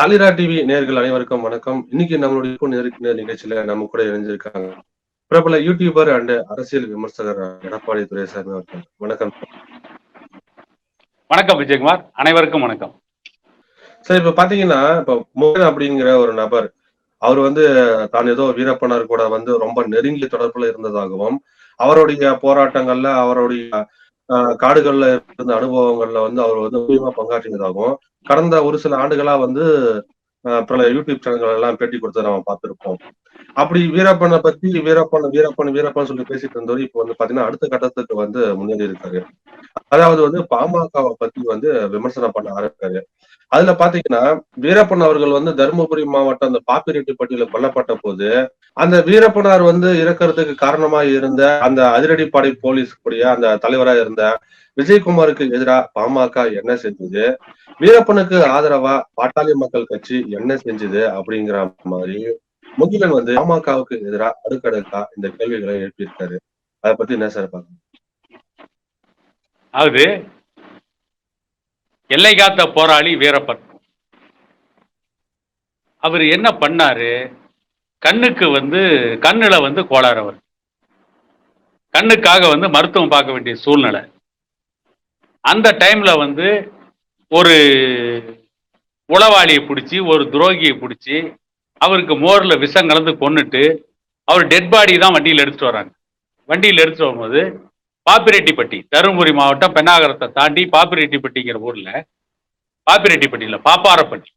தாலிரா TV நேர்கள் அனைவருக்கும் வணக்கம். இன்னைக்கு நம்மளுடைய இப்போ நெருக்கின நிகழ்ச்சியில நம்ம கூட இணைஞ்சிருக்காங்க பிரபல யூடியூபர் அண்ட் அரசியல் விமர்சகர் எடப்பாடி துரைசாமி அவர்கள். வணக்கம். வணக்கம் விஜயகுமார். அனைவருக்கும் வணக்கம். சார் இப்ப பாத்தீங்கன்னா இப்ப மோகன் அப்படிங்கிற ஒரு நபர் அவர் வந்து தான் ஏதோ வீரப்பனர் கூட வந்து ரொம்ப நெருங்கிய தொடர்புல இருந்ததாகவும் அவருடைய போராட்டங்கள்ல அவருடைய காடுகள்ல இருந்த அனுபவங்கள்ல வந்து அவர் வந்து முக்கியமா பங்காற்றியதாகவும் கடந்த ஒரு சில ஆண்டுகளா வந்து பல யூடியூப் சேனல்கள் எல்லாம் பேட்டி கொடுத்து நம்ம பார்த்திருப்போம். அப்படி வீரப்பனை பத்தி வீரப்பன் வீரப்பன் வீரப்பன் சொல்லி பேசிட்டு இருந்தவர் இப்ப வந்து பாத்தீங்கன்னா அடுத்த கட்டத்துக்கு வந்து முன்னேறி இருக்காரு அதாவது வந்து பாமகவை பத்தி வந்து விமர்சனம் பண்ண ஆரம்பிக்காரு அதுல பாத்தீங்கன்னா வீரப்பன் அவர்கள் வந்து தருமபுரி மாவட்டம் அந்த பாப்பிரெட்டிப்பட்டியில கொல்லப்பட்ட போது அந்த வீரப்பனார் வந்து இறக்கறதுக்கு காரணமா இருந்த அந்த அதிரடிப்படை போலீஸ் கூடிய அந்த தலைவரா இருந்த விஜயகுமாருக்கு எதிராக பாமக என்ன செஞ்சது? வீரப்பனுக்கு ஆதரவா பாட்டாளி மக்கள் கட்சி என்ன செஞ்சது அப்படிங்கிற மாதிரி முகிலன் வந்து பாமகவுக்கு எதிராக அடுக்கடுக்கா இந்த கேள்விகளை எழுப்பியிருக்காரு. அதை பத்தி என்ன சார் பாருங்க அதாவது எல்லை காத்த போராளி வீரப்பன். அவர் என்ன பண்ணாரு? கண்ணுக்கு வந்து கண்ணுல வந்து கோளாறு அவர். கண்ணுக்காக வந்து மருத்துவம் பார்க்க வேண்டிய சூழ்நிலை. அந்த டைம்ல வந்து ஒரு உளவாளியை பிடிச்சி ஒரு துரோகியை பிடிச்சி அவருக்கு மோர்ல விஷம் கலந்து கொன்னுட்டு அவர் டெட் பாடி தான் வண்டியில் எடுத்துட்டு வராங்க. வண்டியில் எடுத்துட்டு வரும்போது பாப்பிரெட்டிப்பட்டி தருமபுரி மாவட்டம் பெண்ணாகரத்தை தாண்டி பாப்பிரெட்டிப்பட்டிங்கிற ஊர்ல பாப்பிரெட்டிப்பட்டியில பாப்பாரப்பட்டி.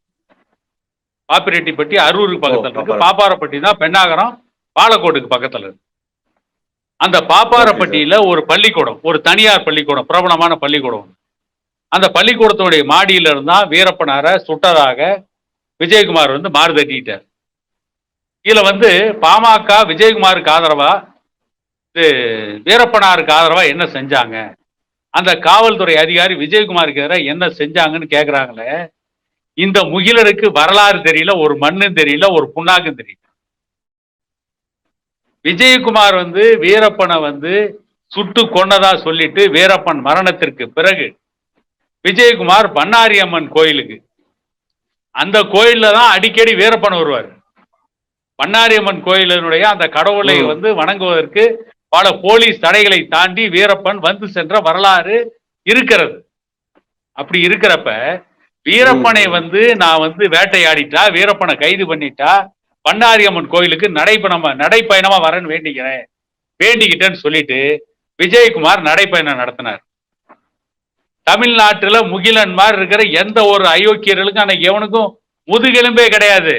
பாப்பிரெட்டிப்பட்டி அரூருக்கு பக்கத்துல இருக்கு. பாப்பார- பாப்பாரப்பட்டி. தான் பெண்ணாகரம் பாலக்கோட்டுக்கு பக்கத்துல இருக்கு. அந்த பாப்பாரப்பட்டியில ஒரு பள்ளிக்கூடம் ஒரு தனியார் பள்ளிக்கூடம் பிரபலமான பள்ளிக்கூடம் அந்த பள்ளிக்கூடத்துடைய மாடியில இருந்தா வீரப்பனார சுட்டதாக விஜயகுமார் வந்து மாறு தட்டிட்டார் இதுல வந்து பாமக விஜயகுமாருக்கு ஆதரவா வீரப்பனாருக்கு ஆதரவா என்ன செஞ்சாங்க? அந்த காவல்துறை அதிகாரி விஜயகுமாருக்கு எதிராக என்ன செஞ்சாங்கன்னு கேக்குறாங்களே? இந்த முகிலருக்கு வரலாறு தெரியல ஒரு மண்ணும் தெரியல ஒரு புண்ணாக்கும் தெரியல. விஜயகுமார் வந்து வீரப்பனை வந்து சுட்டு கொன்னதா சொல்லிட்டு வீரப்பன் மரணத்திற்கு பிறகு விஜயகுமார் பண்ணாரி அம்மன் கோயிலுக்கு. அந்த கோயில்ல தான் அடிக்கடி வீரப்பன் வருவார். பண்ணாரியம்மன் கோயிலினுடைய அந்த கடவுளை. வந்து வணங்குவதற்கு பல போலீஸ் தடைகளை தாண்டி வீரப்பன் வந்து சென்ற வரலாறு இருக்கிறது. அப்படி இருக்கிறப்ப வீரப்பனை. வந்து நான் வந்து வேட்டையாடிட்டா வீரப்பனை கைது பண்ணிட்டா பண்ணாரியம்மன் கோயிலுக்கு நடைப்பயணமா நடைப்பயணமா வரேன்னு வேண்டிக்கிறேன் வேண்டிக்கிட்டேன்னு சொல்லிட்டு விஜயகுமார் நடைப்பயணம் நடத்தினார். தமிழ்நாட்டுல முகிலன் மாதிரி இருக்கிற எந்த ஒரு அயோக்கியர்களுக்கும் அன்னைக்கு எவனுக்கும் முதுகெலும்பே கிடையாது.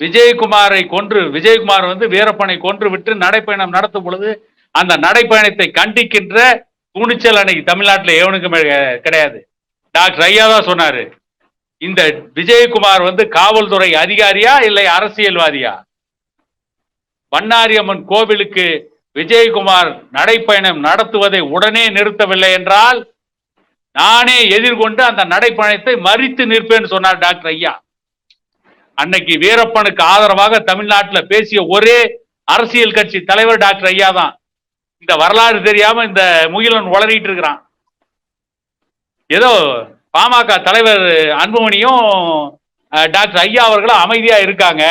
விஜயகுமாரை கொன்று விஜயகுமார் வந்து வீரப்பனை கொன்று விட்டு நடைப்பயணம் நடத்தும் பொழுது அந்த நடைப்பயணத்தை கண்டிக்கின்ற துணிச்சல் அன்னைக்கு தமிழ்நாட்டில் எவனுக்குமே கிடையாது. டாக்டர் ஐயா தான் சொன்னாரு. இந்த விஜயகுமார் வந்து காவல்துறை அதிகாரியா இல்லை அரசியல்வாதியா? பண்ணாரியம்மன் கோவிலுக்கு விஜயகுமார் நடைப்பயணம் நடத்துவதை உடனே நிறுத்தவில்லை என்றால் நானே எதிர்கொண்டு அந்த நடைப்பயணத்தை மறித்து நிற்பேன்னு சொன்னார் டாக்டர் ஐயா. அன்னைக்கு வீரப்பனுக்கு ஆதரவாக தமிழ்நாட்டில் பேசிய ஒரே அரசியல் கட்சி தலைவர் டாக்டர் ஐயா தான் இந்த வரலாறு தெரியாம இந்த முகிலன் உளறிட்டு இருக்கிறான். ஏதோ பாமக தலைவர் அன்புமணியும் டாக்டர் ஐயா அவர்களும் அமைதியா இருக்காங்க.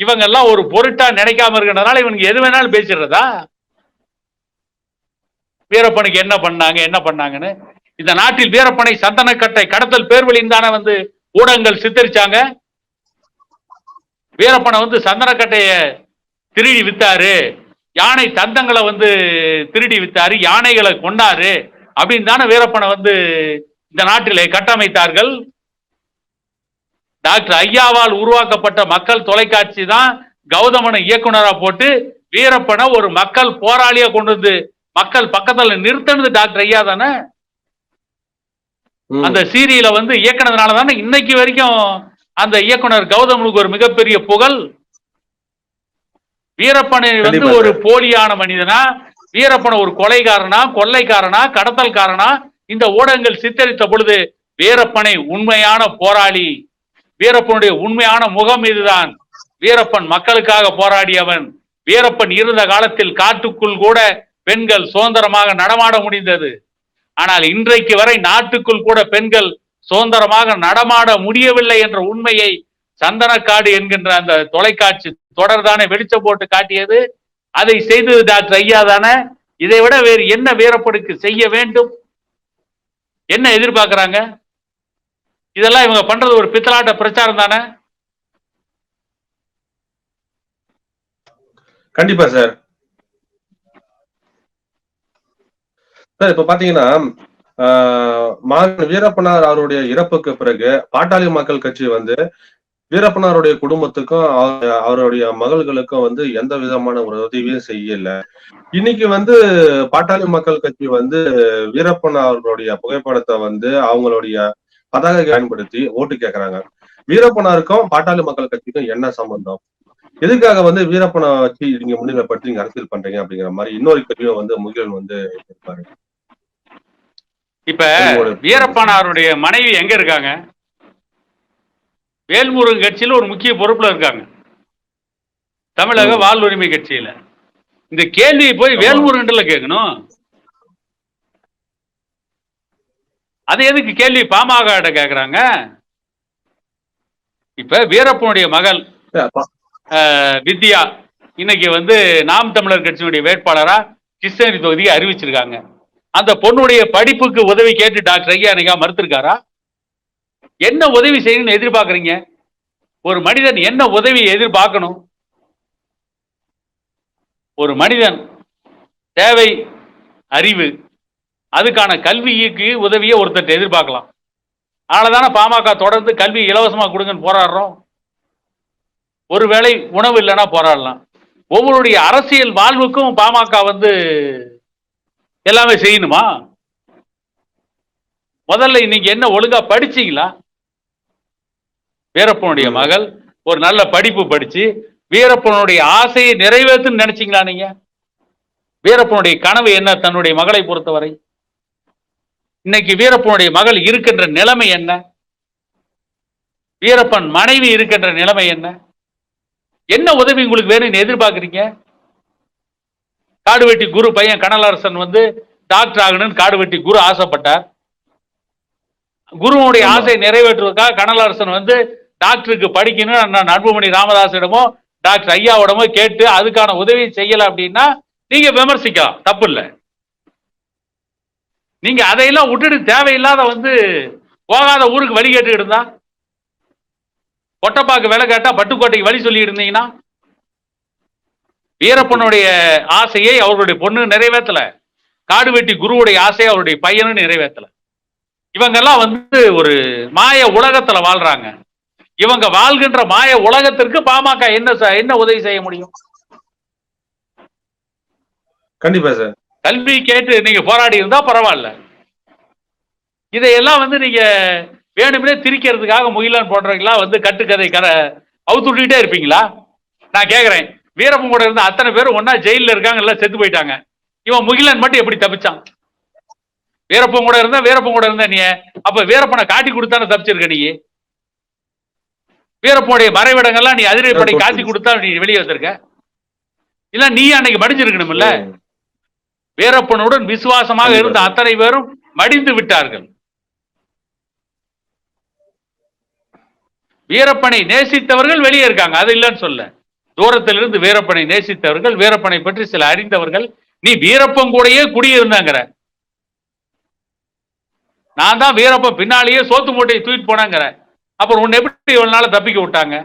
இவங்க எல்லாம் ஒரு பொருட்டா நினைக்காம இருக்கிறதுனால இவனுக்கு எது வேணாலும் பேசிடுறதா? வீரப்பனுக்கு என்ன பண்ணாங்க என்ன பண்ணாங்கன்னு? இந்த நாட்டில் வீரப்பனை சந்தனக்கட்டை கடத்தல் பேர்வழின்னு தானே வந்து ஊடகங்கள் சித்தரிச்சாங்க. வீரப்பனை வந்து சந்தனக்கட்டைய திருடி வித்தாரு. யானை தந்தங்களை வந்து திருடி வித்தாரு. யானைகளை கொண்டாரு அப்படின்னு தானே வீரப்பனை வந்து இந்த நாட்டிலே கட்டமைத்தார்கள். டாக்டர் ஐயாவால் உருவாக்கப்பட்ட மக்கள் தொலைக்காட்சி தான் கௌதமனை இயக்குனரா போட்டு வீரப்பனை ஒரு மக்கள் போராளியா கொண்டு வந்து மக்கள் பக்கத்துல நிறுத்தினது டாக்டர் ஐயா தானே. அந்த சீரியலை வந்து இயக்குனதுனால தானே இன்னைக்கு வரைக்கும் அந்த இயக்குனர் கௌதமனுக்கு ஒரு மிகப்பெரிய புகழ். வீரப்பனை வந்து ஒரு போலியான மனிதனா வீரப்பனை ஒரு கொலைகாரனா கொள்ளைக்காரனா கடத்தல்காரனா இந்த ஊடகங்கள் சித்தரித்த பொழுது வீரப்பனை உண்மையான போராளி வீரப்பனுடைய உண்மையான முகம் இதுதான். வீரப்பன் மக்களுக்காக போராடியவன் வீரப்பன் இருந்த காலத்தில் காட்டுக்குள் கூட பெண்கள் சுதந்திரமாக நடமாட முடிந்தது. ஆனால் இன்றைக்கு வரை நாட்டுக்குள் கூட பெண்கள் சுதந்திரமாக நடமாட முடியவில்லை என்ற உண்மையை சந்தனக்காடு என்கின்ற அந்த தொலைக்காட்சி தொடர் தானே வெளிச்சம் போட்டு காட்டியது. அதை செய்தது டாக்டர் ஐயா தானே. இதை விட வேறு என்ன வீரப்படுக்கு செய்ய வேண்டும்? என்ன எதிர்பார்க்கிறாங்க? இதெல்லாம் இவங்க பண்றது ஒரு பித்தலாட்ட பிரச்சாரம் தானே? கண்டிப்பா சார். சார் இப்ப பாத்தீங்கன்னா ஆஹ் வீரப்பனார் அவருடைய இறப்புக்கு பிறகு பாட்டாளி மக்கள் கட்சி வந்து வீரப்பனாருடைய குடும்பத்துக்கும் அவருடைய மகள்களுக்கும் வந்து எந்த விதமான ஒரு உதவியும் செய்யல. இன்னைக்கு வந்து பாட்டாளி மக்கள் கட்சி வந்து வீரப்பனாருடைய புகைப்படத்தை வந்து அவங்களுடைய பதாகை பயன்படுத்தி ஓட்டு கேட்கறாங்க வீரப்பனாருக்கும் பாட்டாளி மக்கள் கட்சிக்கும் என்ன சம்பந்தம்? எதுக்காக வந்து வீரப்பனை வச்சு நீங்க முன்னிலைப்படுத்தி நீங்க அரசியல் பண்றீங்க அப்படிங்கிற மாதிரி இன்னொரு கேள்வியும் வந்து முகிலன் வந்து இருப்பாரு இப்ப வீரப்பனாருடைய மனைவி எங்க இருக்காங்க? வேல்முருகன் கட்சியில ஒரு முக்கிய பொறுப்புல இருக்காங்க. தமிழக. வாழ்வுரிமை கட்சியில. இந்த கேள்வியை போய். வேல்முருகன்ல கேட்கணும். அது எதுக்கு கேள்வி? பாமக கேக்குறாங்க. இப்ப வீரப்பனுடைய மகள் வித்யா இன்னைக்கு வந்து நாம் தமிழர் கட்சியினுடைய வேட்பாளரா கிருஷ்ணகிரி தொகுதியை அறிவிச்சிருக்காங்க. அந்த பொண்ணுடைய படிப்புக்கு உதவி கேட்டு டாக்டர் ஐயா அன்னைக்கா மறுத்திருக்காரா? என்ன உதவி செய்யணும்னு எதிர்பார்க்கறீங்க? ஒரு மனிதன் என்ன உதவியை எதிர்பார்க்கணும்? ஒரு மனிதன் தேவை அறிவு அதுக்கான கல்விக்கு உதவியை ஒருத்தர் எதிர்பார்க்கலாம். அதனாலதானே பாமக தொடர்ந்து கல்வி இலவசமாக கொடுங்கன்னு போராடுறோம். ஒருவேளை உணவு இல்லைன்னா போராடலாம். ஒவ்வொருடைய அரசியல் வாழ்வுக்கும் பாமக வந்து எல்லாமே செய்யணுமா? முதல்ல இன்னைக்கு என்ன ஒழுங்கா படிச்சீங்களா? வீரப்பனுடைய மகள் ஒரு நல்ல படிப்பு படிச்சு வீரப்பனுடைய ஆசையை நிறைவேற்றுன்னு நினைச்சீங்களா நீங்க? வீரப்பனுடைய கனவு என்ன தன்னுடைய மகளை பொறுத்தவரை? இன்னைக்கு வீரப்பனுடைய மகள் இருக்கின்ற நிலைமை என்ன? வீரப்பன் மனைவி இருக்கின்ற நிலைமை என்ன? என்ன உதவி உங்களுக்கு வேணும்னு எதிர்பார்க்குறீங்க? காடுவெட்டி குரு பையன் கனலரசன் வந்து டாக்டர் ஆகணும்னு காடுவெட்டி குரு ஆசைப்பட்டார். குருவுடைய ஆமா. ஆசை நிறைவேற்றுவதற்காக கனலரசன் வந்து டாக்டருக்கு படிக்கணும். அண்ணன் அன்புமணி ராமதாஸிடமோ டாக்டர் ஐயாவிடமோ கேட்டு அதுக்கான உதவி செய்யல அப்படின்னா நீங்க விமர்சிக்கலாம். தப்பு இல்ல நீங்க அதையெல்லாம் விட்டுட்டு தேவையில்லாத வந்து போகாத ஊருக்கு வழி கேட்டுக்கிட்டு இருந்தா? கொட்டப்பாக்கு விலை கேட்டா பட்டுக்கோட்டைக்கு வழி சொல்லி இருந்தீங்கன்னா வீரப்பனுடைய ஆசையை அவர்களுடைய பொண்ணு நிறைவேற்றல காடுவெட்டி குருவுடைய ஆசையை அவருடைய பையனும் நிறைவேற்றல இவங்கெல்லாம் வந்து ஒரு மாய உலகத்துல வாழ்றாங்க. இவங்க வாழ்கின்ற மாய உலகத்திற்கு பாமக என்ன என்ன உதவி செய்ய முடியும்? கண்டிப்பா சார். கல்வி கேட்டு நீங்க போராடி இருந்தா பரவாயில்ல. இதையெல்லாம் வந்து நீங்க வேணும்னே திரிக்கிறதுக்காக முகிலன் போன்றவங்களாம் வந்து கட்டுக்கதை கதை அவுத்து விட்டுக்கிட்டே இருப்பீங்களா? நான் கேக்குறேன். வீரப்பன் கூட இருந்த அத்தனை பேரும் ஒன்னா ஜெயில்ல இருக்காங்க எல்லாம் செத்து போயிட்டாங்க. இவன் முகிலன் மட்டும் எப்படி தப்பிச்சான்? வீரப்பன் கூட இருந்தா வீரப்பன் கூட இருந்தா நீ? அப்ப வீரப்பனை காட்டி கொடுத்தானே தப்பிச்சிருக்க நீ? வீரப்பனுடைய மறைவிடங்கள்லாம் நீ அதிரடிப்படை காட்டி கொடுத்தா நீ வெளியே வந்திருக்க? இல்ல நீ அன்னைக்கு மடிஞ்சிருக்கணும்ல. வீரப்பனுடன் விசுவாசமாக. இருந்த அத்தனை பேரும் மடிந்து விட்டார்கள். வீரப்பனை நேசித்தவர்கள் வெளியே இருக்காங்க. அது இல்லைன்னு சொல்ல தூரத்திலிருந்து வீரப்பனை நேசித்தவர்கள் வீரப்பனை பற்றி சில அறிந்தவர்கள் நீ வீரப்பன் கூடயே குடியிருந்தாங்கிற. நான் தான் வீரப்பன் பின்னாலேயே சோத்து மூட்டையை தூக்கிட்டு போனாங்கிற. அப்புறம் உன்னை எப்படி இவ்வளவு நாள தப்பிக்க விட்டாங்க?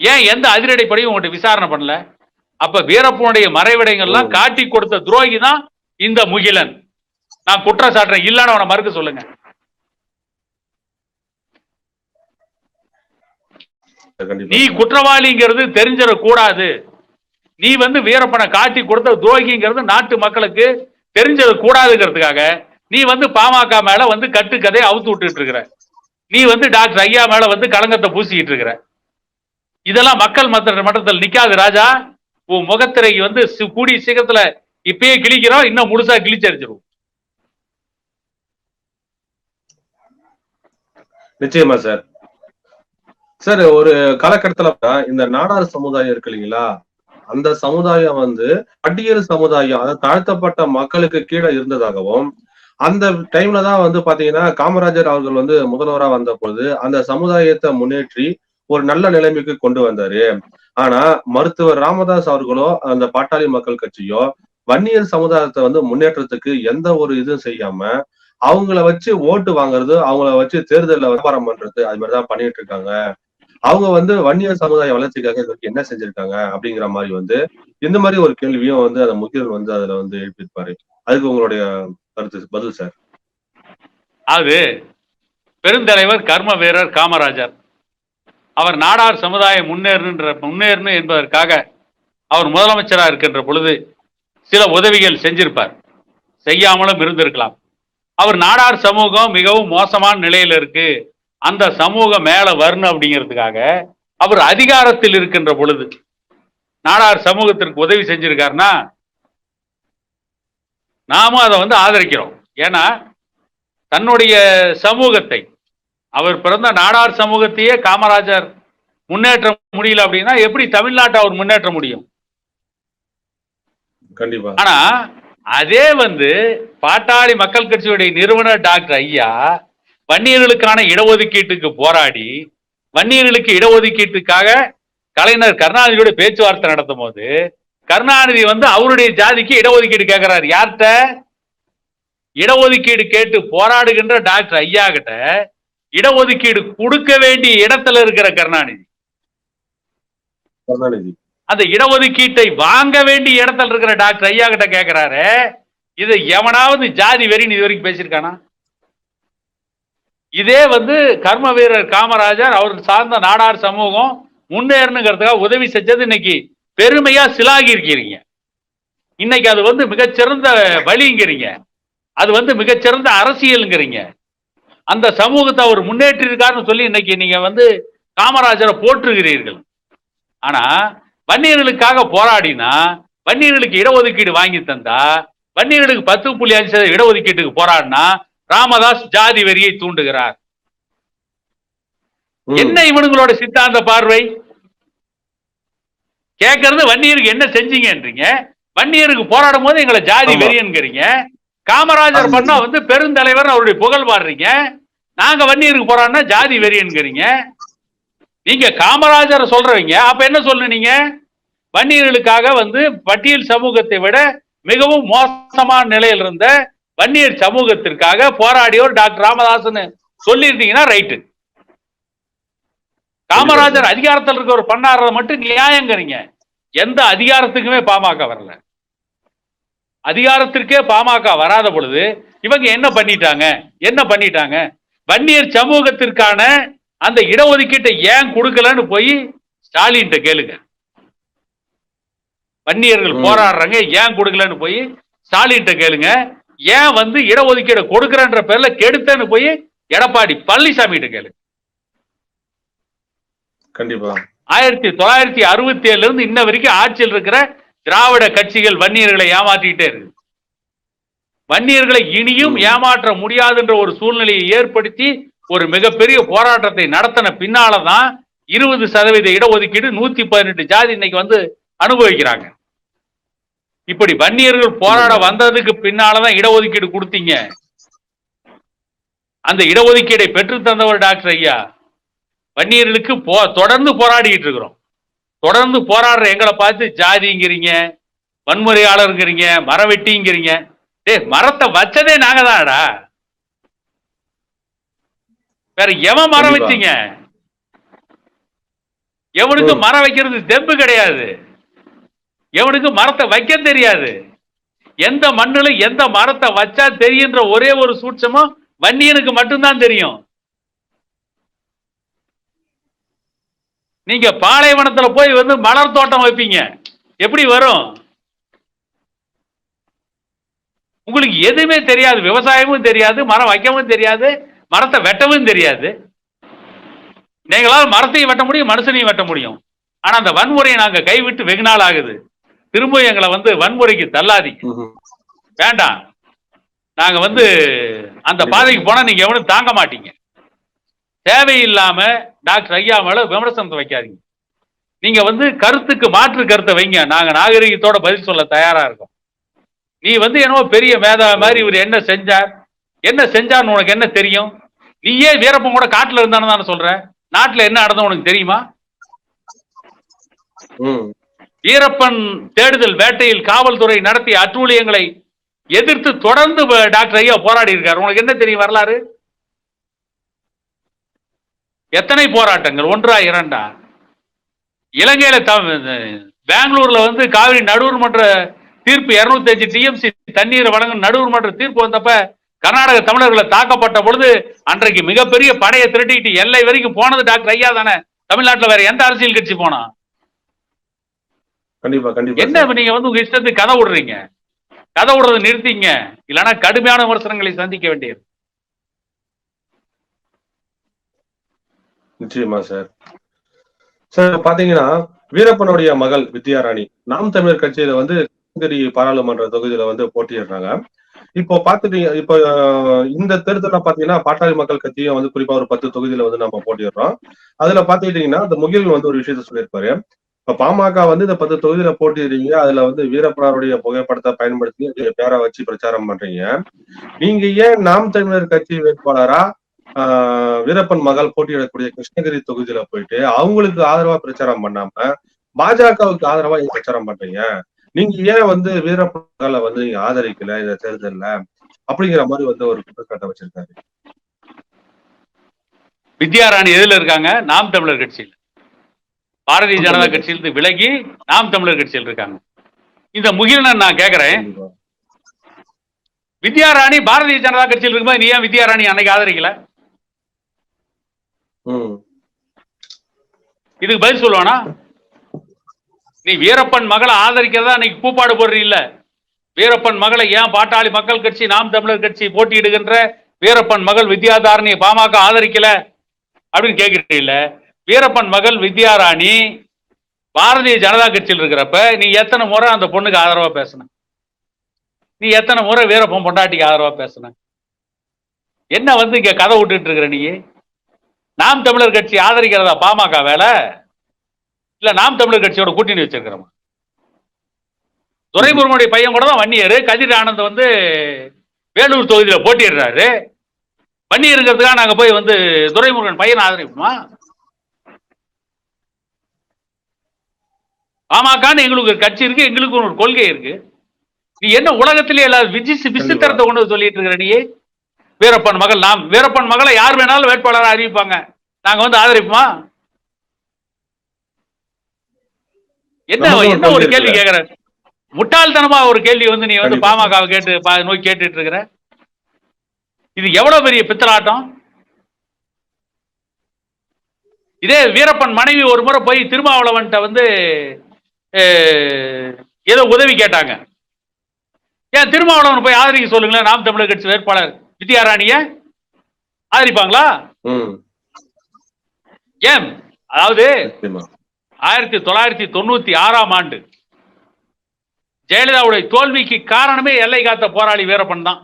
ஏன் எந்த அதிரடிப்படியும் உங்கள்கிட்ட விசாரணை பண்ணல? அப்ப வீரப்பனுடைய மறைவிடங்கள்லாம். காட்டி கொடுத்த துரோகி தான் இந்த முகிலன். நான் குற்றம் சாட்டுறேன் இல்லன்னு அவனை மறுக்க சொல்லுங்க. நீ குற்றவாளிங்கிறது தெரிஞ்சிடக் கூடாது நீ வந்து வீரப்பனை காட்டி கொடுத்த துரோகிங்கிறது நாட்டு மக்களுக்கு தெரிஞ்சிடக் கூடாதுங்கிறதுக்காக நீ வந்து பாமக மேல வந்து கட்டுக்கதையை அவுத்து விட்டுட்டு இருக்கிற நீ வந்து டாக்டர் ஐயா மேல வந்து களங்கத்தை பூசிக்கிட்டு இருக்கிற இதெல்லாம் மக்கள் மத்த மட்டத்தில் நிக்காது ராஜா. உன் முகத்திரை வந்து கூடிய சீக்கிரத்துல இப்பயே கிழிக்கிறோம் இன்னும் முழுசா கிழிச்சரிச்சிரும் நிச்சயமா சார். சார் ஒரு காலகட்டத்துல இந்த நாடார் சமுதாயம் இருக்கு இல்லைங்களா? அந்த சமுதாயம் வந்து பட்டியல் சமுதாயம் அதாவது தாழ்த்தப்பட்ட மக்களுக்கு கீழே இருந்ததாகவும் அந்த டைம்ல தான் வந்து பாத்தீங்கன்னா காமராஜர் அவர்கள் வந்து முதல்வரா வந்த பொழுது அந்த சமுதாயத்தை முன்னேற்றி ஒரு நல்ல நிலைமைக்கு கொண்டு வந்தாரு. ஆனா மருத்துவர் ராமதாஸ் அவர்களோ அந்த பாட்டாளி மக்கள் கட்சியோ வன்னியர் சமுதாயத்தை வந்து முன்னேற்றத்துக்கு எந்த ஒரு இதுவும் செய்யாம அவங்கள வச்சு ஓட்டு வாங்குறது அவங்கள வச்சு தேர்தலில் வியாபாரம் பண்றது அது மாதிரிதான் பண்ணிட்டு இருக்காங்க. அவங்க வந்து வன்னியர் சமுதாய வளர்ச்சிக்காக இதற்கு என்ன செஞ்சிருக்காங்க அப்படிங்கிற மாதிரி வந்து இந்த மாதிரி ஒரு கேள்வியும் வந்து அந்த முகில் வந்து அதுல வந்து எழுப்பியிருப்பாரு. அதுக்கு உங்களுடைய கருத்து பதில் சார். அது பெருந்தலைவர் கர்ம வீரர் காமராஜர். அவர் நாடார் சமுதாயம் முன்னேறுன்ற முன்னேறணும் என்பதற்காக அவர் முதலமைச்சராக இருக்கின்ற பொழுது சில உதவிகள் செஞ்சிருப்பார். செய்யாமலும் இருந்திருக்கலாம். அவர் நாடார் சமூகம் மிகவும் மோசமான நிலையில் இருக்கு. அந்த சமூகம் மேல வரணும் அப்படிங்கிறதுக்காக அவர் அதிகாரத்தில் இருக்கின்ற பொழுது நாடார் சமூகத்திற்கு உதவி செஞ்சிருக்காருன்னா நாமும் அதை வந்து ஆதரிக்கிறோம். ஏன்னா தன்னுடைய சமூகத்தை அவர் பிறந்த நாடார் சமூகத்தையே காமராஜர் முன்னேற்ற முடியல அப்படின்னா எப்படி தமிழ்நாட்டை அவர் முன்னேற்ற முடியும்? கண்டிப்பா. ஆனா அதே வந்து பாட்டாளி மக்கள் கட்சியுடைய நிறுவனர் டாக்டர் ஐயா வன்னியர்களுக்கான இடஒதுக்கீட்டுக்கு போராடி வன்னியர்களுக்கு இடஒதுக்கீட்டுக்காக கலைஞர் கருணாநிதியோட பேச்சுவார்த்தை நடத்தும் போது கருணாநிதி வந்து அவருடைய ஜாதிக்கு இடஒதுக்கீடு கேட்கிறாரு. யார்கிட்ட? இடஒதுக்கீடு கேட்டு போராடுகின்ற டாக்டர் ஐயா கிட்ட இடஒதுக்கீடு கொடுக்க வேண்டிய இடத்துல இருக்கிற கருணாநிதி. அந்த இடஒதுக்கீட்டை வாங்க வேண்டிய இடத்துல இருக்கிற டாக்டர் ஐயா கிட்ட கேக்குறாரு இது எவனாவது ஜாதி வெறின்னு இது வரைக்கும் பேசியிருக்கானா? இதே வந்து கர்ம வீரர் காமராஜர் அவர் சார்ந்த நாடார் சமூகம் முன்னேறணுங்கிறதுக்காக உதவி செஞ்சது இன்னைக்கு பெருமையா சிலாகி இருக்கிறீங்க இன்னைக்கு அது வந்து மிகச்சிறந்த வழிங்கிறீங்க. அது வந்து மிகச்சிறந்த அரசியலுங்கிறீங்க. அந்த சமூகத்தை அவர் முன்னேற்றிருக்காருன்னு சொல்லி இன்னைக்கு நீங்க வந்து காமராஜரை போற்றுகிறீர்கள். ஆனா வன்னியர்களுக்காக போராடினா வன்னியர்களுக்கு இடஒதுக்கீடு வாங்கி தந்தா வன்னியர்களுக்கு பத்து புள்ளி அஞ்சு இடஒதுக்கீட்டுக்கு போராடினா ராமதாஸ் ஜாதி வெறியை தூண்டுகிறார். என்ன இவனுங்களோட சித்தாந்த பார்வை? கேட்கறது வன்னியருக்கு என்ன செஞ்சீங்கன்றீங்க வன்னியருக்கு போராடும் போது எங்களை ஜாதி. வெறியன்கிறீங்க காமராஜர். பண்ணா வந்து பெருந்தலைவர் அவருடைய புகழ் பாடுறீங்க. நாங்க வன்னியருக்கு போராடினா ஜாதி வெறியன்கிறீங்க நீங்க காமராஜரை சொல்றவங்க அப்ப என்ன சொல்லுனீங்க? வன்னியர்களுக்காக வந்து பட்டியல் சமூகத்தை விட மிகவும் மோசமான நிலையில் இருந்த வன்னியர் சமூகத்திற்காக போராடியோர் டாக்டர் ராமதாஸ்னு சொல்லியிருந்தீங்கன்னா ரைட்டு. காமராஜர் அதிகாரத்தில் இருக்கவர் பண்ணாரத மட்டும் நியாயங்கிறீங்க. எந்த அதிகாரத்துக்குமே பாமக வரல. அதிகாரத்திற்கே பாமக வராத பொழுது இவங்க என்ன பண்ணிட்டாங்க? என்ன பண்ணிட்டாங்க? வன்னியர் சமூகத்திற்கான அந்த இடஒதுக்கீட்டை ஏன் கொடுக்கலன்னு போய் ஸ்டாலின்ட்ட கேளுங்க. வன்னியர்கள். போராடுறாங்க ஏன் கொடுக்கலன்னு போய் ஸ்டாலின்ட்ட கேளுங்க. ஏன் வந்து இடஒதுக்கீடு கொடுக்கறன்ற பேர்ல கெடுத்தேன்னு போய் எடப்பாடி பழனிசாமிகிட்ட கேளுங்க கண்டிப்பா. ஆயிரத்தி தொள்ளாயிரத்தி அறுபத்தி ஏழுல இருந்து இன்ன வரைக்கும் ஆட்சியில் இருக்கிற திராவிட கட்சிகள் வன்னியர்களை ஏமாற்றிட்டே இருக்கு. வன்னியர்களை இனியும் ஏமாற்ற முடியாதுன்ற ஒரு சூழ்நிலையை ஏற்படுத்தி ஒரு மிகப்பெரிய போராட்டத்தை நடத்தின பின்னாலதான் இருபது சதவீத இடஒதுக்கீடு நூத்தி பதினெட்டு ஜாதி இன்னைக்கு வந்து அனுபவிக்கிறாங்க. இப்படி வன்னியர்கள் போராட வந்ததுக்கு பின்னாலதான் இடஒதுக்கீடு கொடுத்தீங்க. அந்த இடஒதுக்கீடை பெற்று தந்தவர் டாக்டர் ஐயா. வன்னியர்களுக்கு போ தொடர்ந்து போராடிட்டு இருக்கிறோம். தொடர்ந்து போராடுற எங்களை பார்த்து ஜாதிங்கிறீங்க வன்முறையாளருங்கிறீங்க மரவெட்டிங்கிறீங்க டேய் மரத்தை வச்சதே நாங்க தான்டா. வேற எவன் மரம். வச்சீங்க? எவனுக்கு. மரம் வைக்கிறது தெம்பு கிடையாது. எவனுக்கு மரத்தை வைக்க தெரியாது? எந்த மண்ணுல எந்த மரத்தை வச்சா தெரியுன்ற ஒரே ஒரு சூட்சமும் வன்னியனுக்கு மட்டும்தான் தெரியும். நீங்க பாலைவனத்துல போய் வந்து மலர் தோட்டம் வைப்பீங்க. எப்படி வரும்? உங்களுக்கு எதுவுமே தெரியாது. விவசாயமும் தெரியாது மரம் வைக்கவும் தெரியாது மரத்தை வெட்டவும் தெரியாது. நீங்களால் மரத்தையும் வெட்ட முடியும் மனுஷனையும் வெட்ட முடியும். ஆனா அந்த வன்முறையை நாங்க கைவிட்டு வெகு நாள் ஆகுது. திரும்ப எங்களை வந்து வன்முறைக்கு தள்ளாதீங்க. வேண்டாம். நாங்க வந்து அந்த பாதைக்கு போனா நீங்க எவனும் தாங்க மாட்டீங்க. தேவையில்லாம டாக்டர் ஐயா மேல விமர்சனத்தை வைக்காதீங்க. நீங்க வந்து கருத்துக்கு மாற்று கருத்தை வைங்க. நாங்க நாகரிகத்தோட பதில் சொல்ல தயாரா இருக்கோம். நீ வந்து என்னவோ பெரிய மேதா மாதிரி இவர் என்ன செஞ்சார்? என்ன செஞ்சான்னு உனக்கு என்ன தெரியும்? நீயே வீரப்பன் கூட காட்டுல இருந்தானு தானே சொல்ற? நாட்டுல என்ன நடந்தது உனக்கு தெரியுமா? ஈரப்பன் வீரப்பன் தேடுதல் வேட்டையில் காவல்துறை நடத்திய அட்டூழியங்களை எதிர்த்து தொடர்ந்து டாக்டர் ஐயா போராடி இருக்காரு உங்களுக்கு என்ன தெரியும் வரலாறு? எத்தனை போராட்டங்கள்? ஒன்றா இரண்டா? இலங்கையில த- பெங்களூர்ல வந்து காவிரி நடுவர் மன்ற தீர்ப்பு 205 அஞ்சு டிஎம்சி தண்ணீரை வழங்கும் நடுவர் மன்ற தீர்ப்பு வந்தப்ப கர்நாடக தமிழர்களை தாக்கப்பட்ட பொழுது அன்றைக்கு மிகப்பெரிய படையை திரட்டிக்கிட்டு எல்லை வரைக்கும் போனது டாக்டர் ஐயா தானே. தமிழ்நாட்டில் வேற எந்த அரசியல் கட்சி போனா? கண்டிப்பா கண்டிப்பா என்ன நீங்க வந்து உங்க இஷ்டத்துக்கு கதை விடுறீங்க? கதை விடுறதை நிறுத்திங்க. இல்லைன்னா கடுமையான விமர்சனங்களை சந்திக்க வேண்டியது. நிச்சயமா சார். சார் பாத்தீங்கன்னா வீரப்பனுடைய மகள் வித்யாராணி நாம் தமிழர் கட்சியில வந்து கிருஷ்ணகிரி பாராளுமன்ற தொகுதியில வந்து போட்டியிடுறாங்க. இப்போ பாத்துட்டீங்க இப்போ இந்த தேர்தல பாத்தீங்கன்னா பாட்டாளி மக்கள் கட்சியும் வந்து குறிப்பா ஒரு பத்து தொகுதியில வந்து நம்ம போட்டியிடுறோம். அதுல பாத்துக்கிட்டீங்கன்னா இந்த முகில் வந்து ஒரு விஷயத்த சொல்லியிருப்பாரு. இப்ப பாமக வந்து இந்த பத்து தொகுதியில போட்டியிடுறீங்க. அதுல வந்து வீரப்பனாருடைய புகைப்படத்தை பயன்படுத்தி பேரை வச்சு பிரச்சாரம் பண்றீங்க. நீங்க ஏன் நாம் தமிழர் கட்சி வேட்பாளரா ஆஹ் வீரப்பன் மகள் போட்டியிடக்கூடிய கிருஷ்ணகிரி தொகுதியில போயிட்டு அவங்களுக்கு ஆதரவா பிரச்சாரம் பண்ணாம பாஜகவுக்கு ஆதரவா நீங்க பிரச்சாரம் பண்றீங்க? நீங்க ஏன் வந்து வீரப்பன் மகளை வந்து நீங்க ஆதரிக்கல இந்த தேர்தல்ல அப்படிங்கிற மாதிரி வந்து ஒரு குற்றச்சாட்டை வச்சிருக்காரு. வித்யாராணி எதுல இருக்காங்க? நாம் தமிழர் கட்சியில். பாரதிய ஜனதா கட்சியிலிருந்து விலகி நாம் தமிழர் கட்சியில் இருக்காங்க. இந்த முகிலன் நான் கேக்குறேன். கண்டிப்பா. வித்யாராணி பாரதிய ஜனதா கட்சியில் இருக்கும்போது நீ ஏன் வித்யாராணி அன்னைக்கு ஆதரிக்கல? இதுக்கு பதில் சொல்லுவானா? நீ வீரப்பன் மகளை ஆதரிக்கிறதா இன்னைக்கு கூப்பாடு போடுற இல்ல வீரப்பன் மகளை ஏன் பாட்டாளி மக்கள் கட்சி நாம் தமிழர் கட்சி போட்டியிடுகின்ற வீரப்பன் மகள் வித்யாதாரணியை பாமக ஆதரிக்கல அப்படின்னு கேட்கிறீ இல்ல வீரப்பன் மகள் வித்யாராணி பாரதிய ஜனதா கட்சியில் இருக்கிறப்ப நீ எத்தனை முறை அந்த பொண்ணுக்கு ஆதரவா பேசுன? நீ எத்தனை முறை வீரப்பன் பொண்டாட்டிக்கு ஆதரவா பேசுன? என்ன வந்து இங்க கதை விட்டுட்டு இருக்கிற நீ? நாம் தமிழர் கட்சி ஆதரிக்கிறதா பாமக வேலை? இல்ல நாம் தமிழர் கட்சியோட கூட்டணி வச்சிருக்கிறோமா? துரைமுருகனுடைய பையன் கூட தான் வன்னியர். கதிர் ஆனந்த் வந்து வேலூர் தொகுதியில போட்டியிடுறாரு. வன்னியருங்கிறதுக்காக நாங்க போய் வந்து துரைமுருகன் பையனை ஆதரிப்போமா? பாமகன்னு எங்களுக்கு ஒரு கட்சி இருக்கு எங்களுக்கு ஒரு கொள்கை இருக்கு. நீ என்ன உலகத்திலே இல்லாத விஜி விசித்திரத்தை கொண்டு சொல்லிட்டு இருக்கிற நீ வீரப்பன் மகள் நாம் வீரப்பன் மகளை யார் வேணாலும் வேட்பாளராக அறிவிப்பாங்க. நாங்க வந்து ஆதரிப்போமா? என்ன என்ன ஒரு கேள்வி. கேக்குற? முட்டாள்தனமா ஒரு கேள்வி வந்து நீ வந்து. பாமகவை கேட்டு நோக்கி கேட்டுட்டு இருக்கிற? இது எவ்வளவு பெரிய பித்தலாட்டம்? இதே வீரப்பன் மனைவி ஒரு முறை போய் திருமாவளவன்ட்ட வந்து ஏதோ உதவி கேட்டாங்க. ஏன் திருமாவளவன் போய் ஆதரிக்க சொல்லுங்களேன் நாம் தமிழர் கட்சி வேட்பாளர் வித்யாராணிய? ஆதரிப்பாங்களா? ஏன்? அதாவது ஆயிரத்தி தொள்ளாயிரத்தி தொண்ணூத்தி ஆறாம் ஆண்டு ஜெயலலிதாவுடைய தோல்விக்கு காரணமே எல்லை காத்த போராளி வீரப்பன் தான்.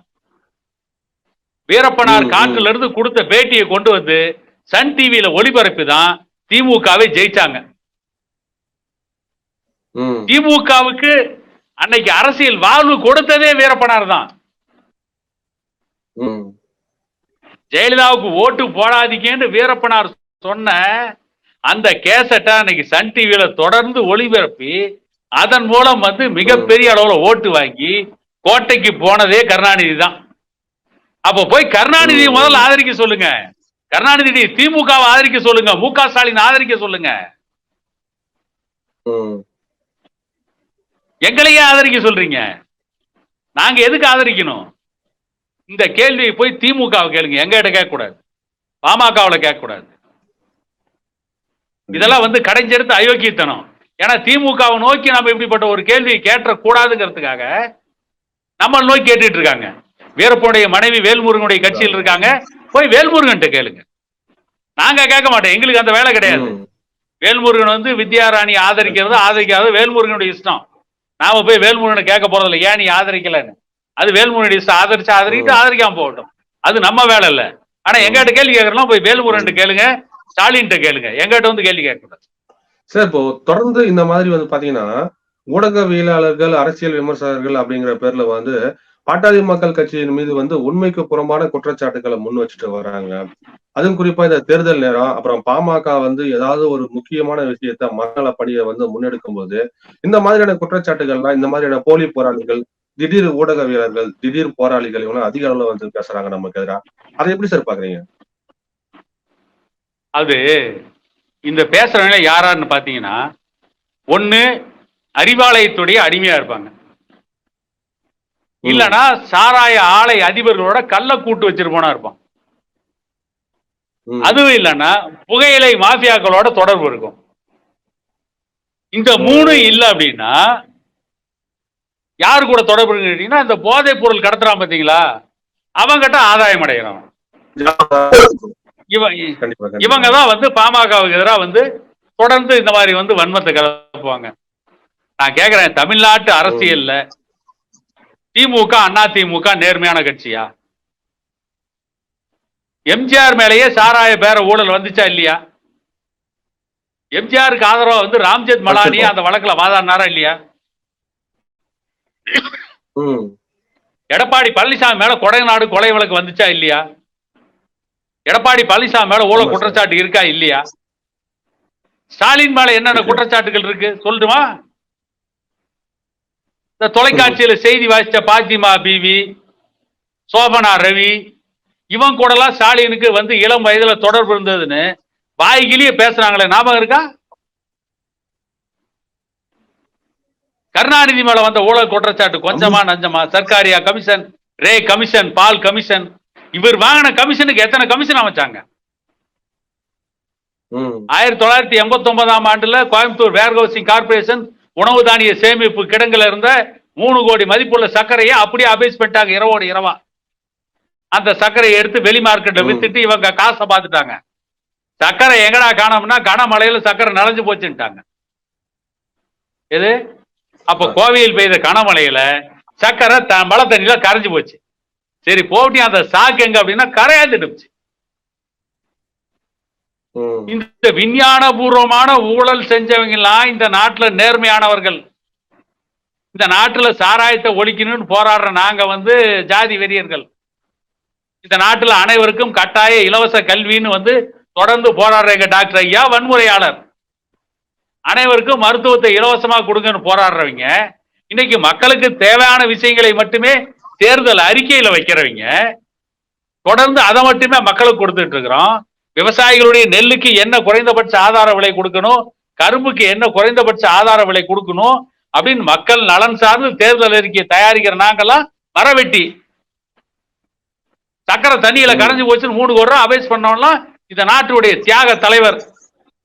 வீரப்பனார். காட்டுல இருந்து கொடுத்த பேட்டியை கொண்டு வந்து சன் டிவியில ஒளிபரப்பி தான் திமுகவை ஜெயிச்சாங்க. திமுகவுக்கு அன்னைக்கு அரசியல் வாழ்வு கொடுத்ததே வீரப்பனார் தான். ஜெயலலிதாவுக்கு ஓட்டு போடாதீங்கன்னு வீரப்பனார் சொன்ன அந்த கேசட்டை அன்னைக்கு சன் டிவியில தொடர்ந்து ஒளிபரப்பி அதன் மூலம் வந்து மிகப்பெரிய அளவுல ஓட்டு வாங்கி கோட்டைக்கு போனதே கருணாநிதி தான். அப்ப போய் கருணாநிதியை ம். முதல்ல ஆதரிக்க சொல்லுங்க. கருணாநிதி திமுகவை ஆதரிக்க சொல்லுங்க. மு க ஸ்டாலின் ஆதரிக்க சொல்லுங்க. எங்களையே ஆதரிக்க சொல்றீங்க. நாங்க எதுக்கு ஆதரிக்கணும்? இந்த கேள்வியை போய் திமுகவை கேளுங்க. எங்க கிட்ட கேட்க கூடாது பாமகவுல கேட்க கூடாது இதெல்லாம் வந்து கடைஞ்செடுத்து அயோக்கியத்தனம். ஏன்னா திமுகவை நோக்கி நம்ம இப்படிப்பட்ட ஒரு கேள்வியை கேட்ட கூடாதுங்கிறதுக்காக நம்ம நோக்கி கேட்டுட்டு இருக்காங்க. வீரப்பனுடைய மனைவி வேல்முருகனுடைய கட்சியில் இருக்காங்க. போய் வேல்முருகன்ட்ட கேளுங்க. நாங்க கேட்க மாட்டோம். எங்களுக்கு அந்த வேலை கிடையாது. வேல்முருகன் வந்து வித்யாராணி ஆதரிக்கிறது ஆதரிக்காத வேல்முருகனுடைய இஷ்டம். நாம போய் வேல்முருகனை கேட்க போறதில்ல. ஏன் நீ ஆதரிக்கலன்னு? அது வேல்முருகனுடைய இஷ்டம் ஆதரிச்சு ஆதரிக்கிட்டு ஆதரிக்காம போகட்டும். அது நம்ம வேலை இல்ல. ஆனா எங்கிட்ட கேள்வி கேட்கறலாம் போய் வேல்முருகன் கேளுங்க. ஸ்டாலின்ட்ட கேளுங்க. எங்கிட்ட வந்து கேள்வி கேட்கக்கூடாது. சார் இப்போ தொடர்ந்து இந்த மாதிரி வந்து பாத்தீங்கன்னா ஊடகவியலாளர்கள் அரசியல் விமர்சகர்கள் அப்படிங்கிற பேர்ல வந்து பாட்டாளி மக்கள் கட்சியின் மீது வந்து உண்மைக்கு புறம்பான குற்றச்சாட்டுகளை முன் வச்சுட்டு வர்றாங்க அதுவும் குறிப்பா இந்த தேர்தல் நேரம் அப்புறம் பாமக வந்து ஏதாவது ஒரு முக்கியமான விஷயத்த மக்களை பணியை வந்து முன்னெடுக்கும் போது இந்த மாதிரியான குற்றச்சாட்டுகள்லாம் இந்த மாதிரியான போலி போராளிகள் திடீர் ஊடக வீரர்கள் திடீர் போராளிகள் இவங்க அதிக அளவுல வந்து பேசுறாங்க நமக்கு எதிராக அதை எப்படி சார் பாக்குறீங்க அது இந்த பேசுறவங்க யாராருன்னு பாத்தீங்கன்னா ஒண்ணு அறிவாலயத்துடைய அடிமையா இருப்பாங்க. இல்லனா சாராய ஆலை அதிபர்களோட கள்ள கூட்டு வச்சிருப்போனா இருப்பான். அதுவும் இல்லைன்னா புகையிலை மாஃபியாக்களோட தொடர்பு இருக்கும். இந்த மூணு இல்ல அப்படின்னா யாரு கூட தொடர்பு இருக்குன்னு கேட்டீங்கன்னா இந்த போதைப் பொருள் கடத்துறான் பாத்தீங்களா? அவங்கிட்ட ஆதாயம் அடைகிறான். இவன். இவங்க தான் வந்து பாமகவுக்கு எதிராக வந்து தொடர்ந்து இந்த மாதிரி வந்து வன்மத்தை கலப்புவாங்க. நான் கேக்குறேன் தமிழ்நாட்டு அரசியல்ல திமுக அண்ணா திமுக நேர்மையான கட்சியா? எம்ஜிஆர் மேலேயே சாராய பேர ஊழல் வந்துச்சா இல்லையா? எம்ஜிஆருக்கு ஆதரவா வந்து ராம்ஜெத் மலானி அந்த வழக்குல வாதாடினாரா இல்லையா. எடப்பாடி பழனிசாமி மேல கொடைநாடு கொலை வழக்கு வந்துச்சா இல்லையா? எடப்பாடி பழனிசாமி மேல ஊழல். குற்றச்சாட்டு இருக்கா இல்லையா? ஸ்டாலின் மேல என்னென்ன குற்றச்சாட்டுகள் இருக்கு? சொல்லட்டுமா? இந்த தொலைக்காட்சியில செய்தி வாசிச்ச பாத்திமா பிவி சோபனா ரவி இவன் கூடலாம் ஸ்டாலினுக்கு வந்து இளம் வயதுல தொடர்பு இருந்ததுன்னு வாய்கிலேயே பேசுறாங்களே. ஞாபகம் இருக்கா? கருணாநிதி மேல வந்த ஊழல் குற்றச்சாட்டு கொஞ்சமா நஞ்சமா? Sarkaria commission? Ray commission Paul commission. இவர் வாங்கின கமிஷனுக்கு எத்தனை கமிஷன் அமைச்சாங்க. ஆயிரத்தி தொள்ளாயிரத்தி எண்பத்தி ஒன்பதாம் ஆண்டுல கோயம்புத்தூர் வேர்ஹவுசிங் கார்பரேஷன் உணவு தானிய சேமிப்பு கிடங்குல இருந்த மூணு கோடி மதிப்புள்ள சர்க்கரையை அப்படியே அபேஸ் பண்ணிட்டாங்க இரவோடு இரவா. அந்த சர்க்கரையை எடுத்து வெளி மார்க்கெட்ல ம். வித்துட்டு இவங்க காசை பார்த்துட்டாங்க. சர்க்கரை எங்கடா காணோம்னா கனமழையில சர்க்கரை நனைஞ்சு போச்சுட்டாங்க எது? அப்ப கோவையில் பெய்த கனமழையில சர்க்கரை மழை தண்ணியில கரைஞ்சு போச்சு. சரி போட்டி அந்த சாக்கு எங்க அப்படின்னா கரையாந்துடுச்சு இந்த இந்த விஞ்ஞானபூர்வமான ஊழல் செஞ்சவங்க எல்லாம் இந்த நாட்டுல நேர்மையானவர்கள். இந்த நாட்டுல சாராயத்தை ஒழிக்கணும்னு போராடுற நாங்க வந்து ஜாதி வெறியர்கள். இந்த நாட்டுல அனைவருக்கும் கட்டாய இலவச கல்வின்னு வந்து தொடர்ந்து போராடுற எங்க டாக்டர் ஐயா வன்முறையாளர். அனைவருக்கும் மருத்துவத்தை இலவசமா கொடுங்கன்னு போராடுறவங்க. இன்னைக்கு மக்களுக்கு தேவையான விஷயங்களை மட்டுமே தேர்தல் அறிக்கையில வைக்கிறவங்க. தொடர்ந்து அதை மட்டுமே மக்களுக்கு கொடுத்துட்டு இருக்கிறோம். விவசாயிகளுடைய நெல்லுக்கு என்ன குறைந்தபட்ச ஆதார விலை கொடுக்கணும்? கரும்புக்கு என்ன குறைந்தபட்ச ஆதார விலை கொடுக்கணும்? அப்படின்னு மக்கள் நலன் சார்ந்து தேர்தல் அறிக்கையை தயாரிக்கிற நாங்கெல்லாம் மரவெட்டி. சக்கரை தண்ணியில கரைஞ்சு போச்சுன்னு மூணு கோடி ரூபா அபேஸ் பண்ணோம்னா இந்த நாட்டுடைய தியாக தலைவர்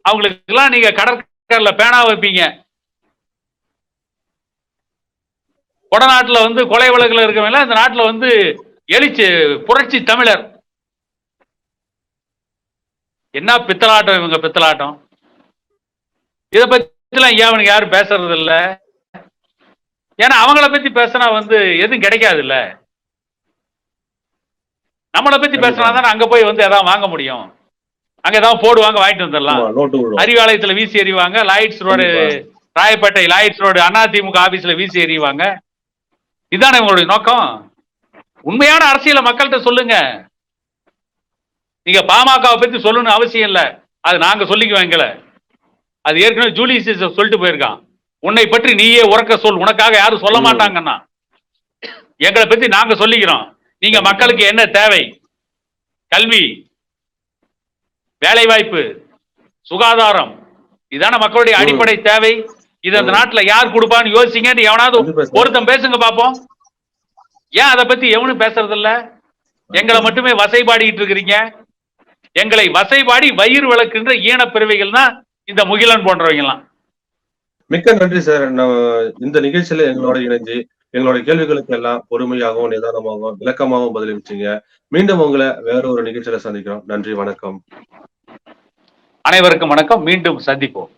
அவங்களுக்கு எல்லாம் நீங்க கடற்கரையில பேனா வைப்பீங்க. கொடநாட்டுல வந்து கொலை வழக்குல இருக்கவங்க இந்த நாட்டுல வந்து எழுச்சி புரட்சி தமிழர். என்ன பித்தலாட்டம் இவங்க பித்தலாட்டம்? இத பத்திலாம் ஏன் அவனுக்கு யாரும் பேசுறது இல்ல ஏன்னா அவங்கள பத்தி பேசினா வந்து எதுவும் கிடைக்காது இல்ல நம்மளை பத்தி பேசினா தானே அங்க போய் வந்து எதாவது வாங்க முடியும். அங்க ஏதாவது போடுவாங்க வாங்கிட்டு வந்துடலாம். அறிவாலயத்துல வீசி எறிவாங்க. Lloyds road Royapettah Lloyds road AIADMK ஆபீஸ்ல வீசி எறிவாங்க. இதானே உங்களுடைய நோக்கம்? உண்மையான அரசியலை மக்கள்கிட்ட சொல்லுங்க. நீங்க பாமகவை பத்தி சொல்லணும்னு அவசியம் இல்ல. அது நாங்க சொல்லிக்குவோம் எங்களை. அது ஏற்கனவே ஜூலியஸ் சொல்லிட்டு போயிருக்கான். உன்னை பற்றி நீயே உறக்க சொல். உனக்காக யாரும் சொல்ல. மாட்டாங்கன்னா. எங்களை பத்தி நாங்க சொல்லிக்கிறோம். நீங்க மக்களுக்கு என்ன தேவை? கல்வி வேலைவாய்ப்பு சுகாதாரம். இதான மக்களுடைய. அடிப்படை தேவை. இது அந்த. நாட்டுல யார் கொடுப்பான்னு யோசிங்கன்னு எவனாவது. ஒருத்தன் பேசுங்க பாப்போம். ஏன் அதை பத்தி எவனும் பேசுறது இல்ல எங்களை மட்டுமே வசைபாடிட்டு இருக்கிறீங்க. எங்களை வசைபாடி வயிறு விளக்குன்ற ஈனப் பிறவைகள் தான் இந்த முகிலன் போன்றவங்க எல்லாம் மிக்க நன்றி சார். இந்த நிகழ்ச்சியில எங்களோட இணைஞ்சு எங்களோட கேள்விகளுக்கு எல்லாம் பொறுமையாகவும் நிதானமாகவும் விளக்கமாகவும் பதிலளிச்சீங்க. மீண்டும் உங்களை வேற ஒரு நிகழ்ச்சியில சந்திக்கிறோம். நன்றி வணக்கம். அனைவருக்கும் வணக்கம். மீண்டும் சந்திப்போம்.